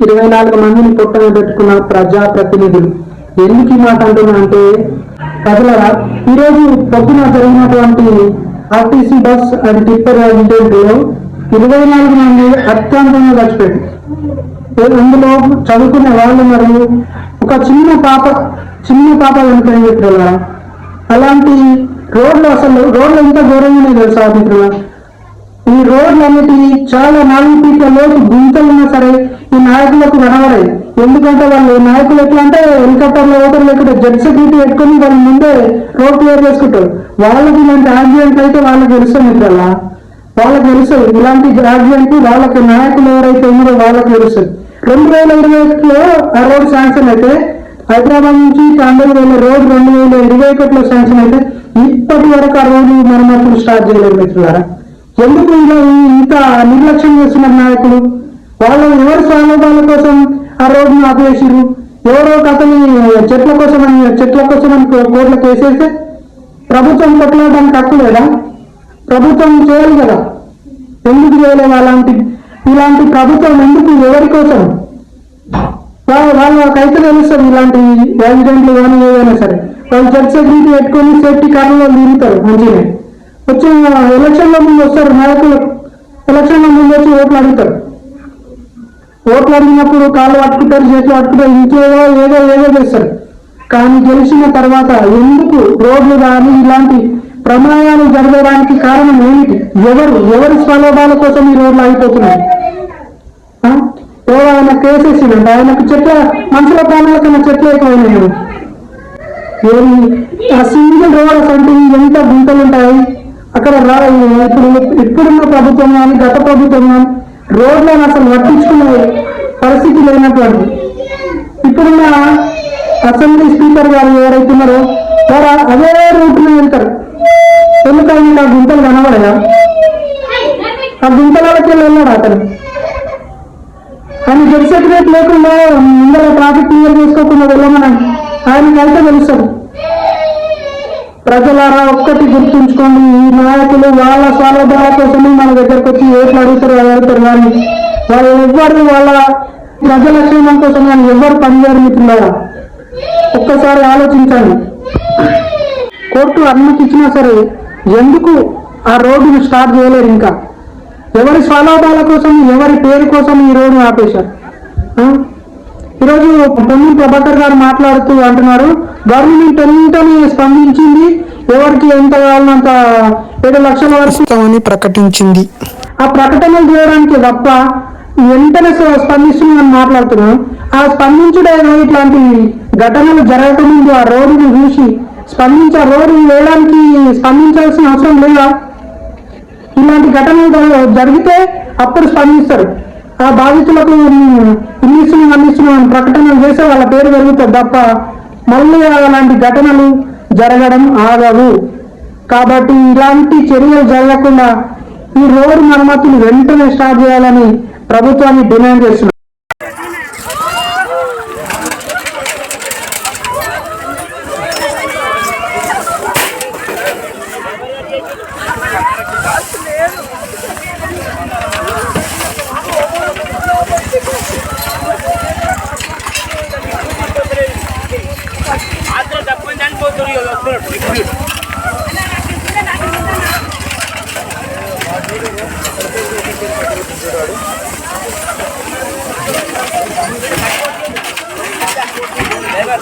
ఇరవై నాలుగు మందిని పొట్టన పెట్టుకున్న ప్రజా ప్రతినిధులు. ఎందుకు ఈ మాట అంటున్నా అంటే ప్రజల ఈరోజు పొద్దున జరిగినటువంటి RTC bus and tipper accident ఇరవై నాలుగు మంది అత్యంతంగా చచ్చిపోయింది అందులో చదువుకునే వాళ్ళు మరియు ఒక చిన్న పాప చిన్న పాప చనిపోయింది మిత్రుల అలాంటి రోడ్లు అసలు రోడ్లు ఎంత ఘోరంగా తెలుసా మిత్రుల ఈ రోడ్లు అనేటివి చాలా నాలుగు ఫీట్ల గుంతలు ఉన్నా సరే ఈ నాయకులకు కనబడాయి ఎందుకంటే వాళ్ళు నాయకులు ఎట్లా అంటే హెలికాప్టర్లో ఓటర్ లేకుంటే జెడ్ సెక్యూరిటీ పెట్టుకొని వాళ్ళు ముందే రోడ్ క్లియర్ చేసుకుంటారు. వాళ్ళకి ఇలాంటి యాక్సిడెంట్ అయితే వాళ్ళకి తెలుసు మిత్రుల వాళ్ళకి తెలుసు. ఇలాంటి యాక్సిడెంట్ వాళ్ళకి నాయకులు ఎవరైతే ఉన్నారో వాళ్ళకి తెలుసు. రెండు వేల ఇరవై ఒకటిలో ఆ రోడ్ శాంక్షన్ అయితే హైదరాబాద్ నుంచి తాండూరు వెళ్ళే రోడ్ రెండు వేల ఇరవై ఒకటిలో శాంక్షన్ అయితే ఇప్పటి వరకు ఆ రోడ్డు మరమ్మతులు స్టార్ట్ చేయలేదు మిత్రులారా. ఎందుకు ఇలా ఇంత నిర్లక్ష్యం చేస్తున్నారు నాయకులు? వాళ్ళు ఎవరి స్వానుభవాల కోసం ఆ రోడ్డును ఆపేసిరు ఎవరో కథని చెట్ల కోసం అని చెట్ల కోసం అని కోట్లకు వేసేస్తే ప్రభుత్వం కొట్లాడడానికి హక్కు లేదా? ప్రభుత్వం చేయాలి కదా. ఎందుకు చేయలేదు అలాంటి ఇలాంటి ప్రభుత్వం ఎందుకు ఎవరి కోసం? వా- వాళ్ళకైతే తెలుస్తుంది ఇలాంటి యాక్సిడెంట్లు కానీ ఏదైనా సరే. వాళ్ళు చర్చ సెక్యూరిటీ పెట్టుకొని సేఫ్టీ కార్లు వాళ్ళు తిరుగుతారు మంచిగా వచ్చిన ఎలక్షన్ల ముందు వస్తారు నాయకులు. ఎలక్షన్ల ముందు వచ్చి ఓట్లు అడుగుతారు. ఓట్లు అడిగినప్పుడు కాళ్ళు పట్టుకుంటారు చేతులు పట్టుకుంటారు ఇంకేదో ఏదో ఏదో చేస్తారు. కానీ గెలిచిన తర్వాత ఎందుకు రోడ్లు కానీ ఇలాంటి ప్రమాదాలు జరగడానికి కారణం ఏమిటి? ఎవరు ఎవరి స్వలోభాల కోసం ఈ రోడ్లు ఆగిపోతున్నాయి? ఆ? ఎవరు ఆయన కేసేసిందంట ఆయనకు చెట్ల మనుషుల ప్రాణాల కన్నా చెట్లు ఎక్కువైనాయి. ఏమి? ఆ సింగిల్ రోడ్ అంటే ఎంత గుంతలు ఉంటాయి? అక్కడ ఇప్పుడు ఇప్పుడున్న ప్రభుత్వం కానీ గత ప్రభుత్వం కానీ రోడ్లను అసలు పట్టించుకునే పరిస్థితి లేనటువంటి ఇప్పుడున్న అసెంబ్లీ స్పీకర్ గారు ఎవరైతున్నారో వారు అదే రూట్లో వెళ్తారు ఎందుకంటే ఆ గుంతలు కనబడగా ఆ గుంతలకి వెళ్ళాడు అతను. ఆయన జడ్ సెక్రటరీ లేకుండా ముందర ట్రాఫిక్ క్లియర్ చేసుకోకుండా వెళ్ళమని ఆయనకైతే తెలుస్తుంది ప్రజలారా ఒక్కటి గుర్తు చూసుకోండి ఈ నాయకులు వాళ్ళ స్వలాభాల కోసమే మన దగ్గరకు వచ్చి ఏట్లు అడుగుతారు అడుగుతారు. కానీ వాళ్ళు ఎవ్వరు వాళ్ళ ప్రజల క్షేమం కోసం కానీ ఎవ్వరు పనిచేయరు మిత్రులారా ఒక్కసారి ఆలోచించండి. కోర్టు అనుమతి ఇచ్చినా సరే ఎందుకు ఆ రోడ్డును స్టార్ట్ చేయలేరు ఇంకా? ఎవరి స్వలాభాల కోసం ఎవరి పేరు కోసం ఈ రోడ్డు ఆపేశారు? ఈరోజు పొన్నం ప్రభాకర్ గారు మాట్లాడుతూ అంటున్నారు గవర్నమెంట్ ఎంతని స్పందించింది ఎవరికి ఎంత కావాలంత ఏడు లక్షల వరకు ప్రకటించింది. ఆ ప్రకటనలు చేయడానికి తప్ప వెంటనే స్ప- స్పందిస్తుందని మాట్లాడుతున్నాం ఆ స్పందించడేదో ఇట్లాంటి ఘటనలు జరగకముందు ఆ రోడ్డును చూసి స్పందించి రోడ్డు వేయడానికి స్పందించాల్సిన అవసరం లేదా? ఇలాంటి ఘటనలు జర- జరిగితే అప్పుడు స్పందిస్తారు. ఆ బాధితులకు ఇన్నిస్తున్నాం అందిస్తున్నాం ప్రకటనలు చేస్తే వాళ్ళ పేరు పెరుగుతుంది తప్ప మళ్ళీ అలాంటి ఘటనలు జరగడం ఆగవు కాబట్టి ఇలాంటి చర్యలు జరగకుండా ఈ రోడ్డు మరమ్మతులు వెంటనే స్టార్ట్ చేయాలని ప్రభుత్వాన్ని డిమాండ్ చేస్తున్నారు 내가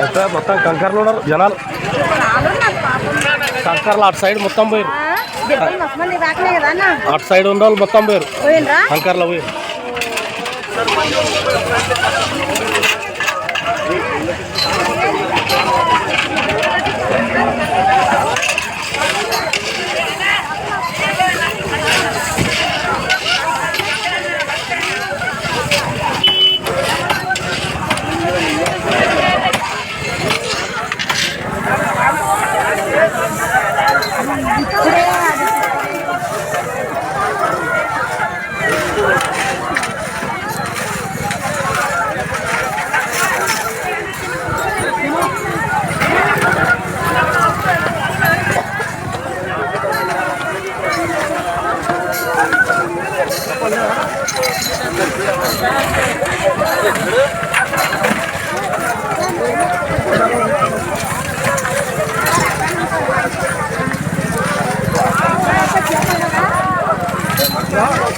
అయితే మొత్తం కంకర్లు ఉన్నారు జనాలు. కంకర్లు అటు సైడ్ మొత్తం పోయారు. అటు సైడ్ ఉన్న వాళ్ళు మొత్తం పోయారు. కంకర్లో పోయారు. Yeah.